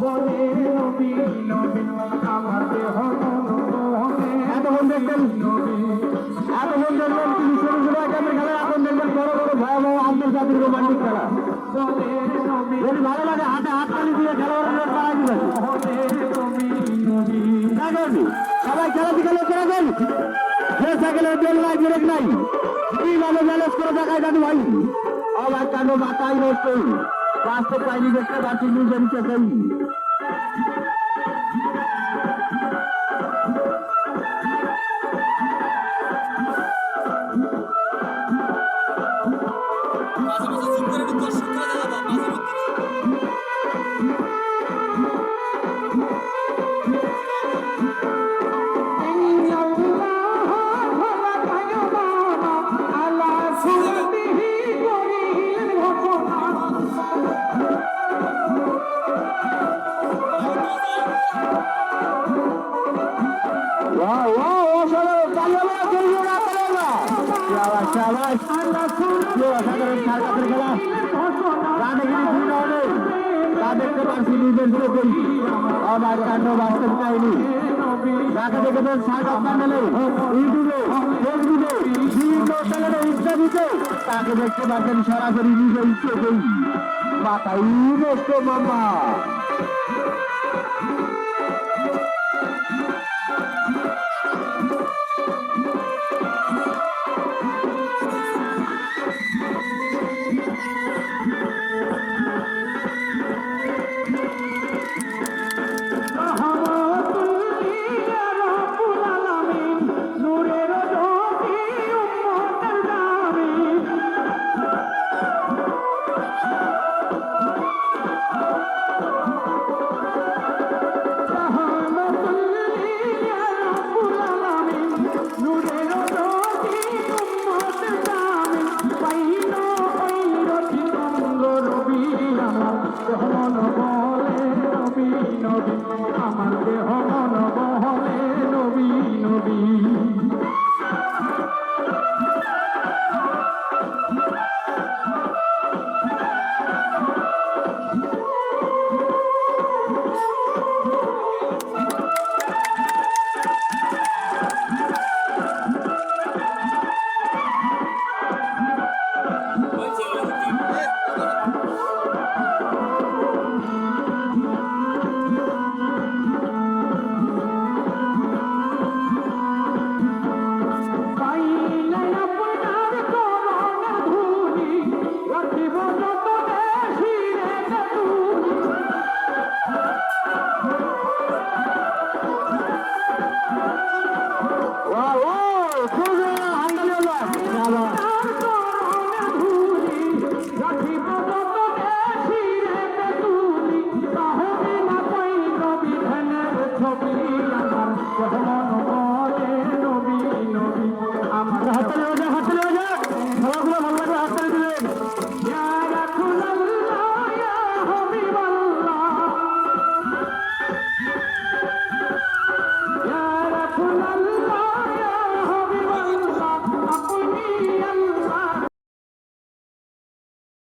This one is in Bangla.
বলে নবী নবী আমার দেহ মন এতক্ষণ দেখবেন এতক্ষণ দেখবেন তিনি ছোট ছোট আইটেমের খেলা এখন দেখবেন বড় বড় ভয়াবহ আন্তর্জাতিক রোমান্টিক খেলা। যদি ভালো লাগে হাতে হাত তালি দিয়ে খেলোয়াড়দের পাড়াই দিবেন। সবাই খেলা দিকে লক্ষ্য রাখেন। যে সাইকেলের বেল নাই ব্রেক নাই। কীভাবে ম্যানেজ করে দেখায় দাদু ভাই? অবাক কাণ্ড মাথায় নষ্ট रास्ते पानी देख कर बाकी नहीं जम के गई কি অসাধারণ খেলা বিভিন্ন চ্যানেলে ইত্যাদিতে তাকে দেখতে পাচ্ছেন সরাসরি নিজের চোখেই মাথায় নষ্ট মামা নবী নবী আমার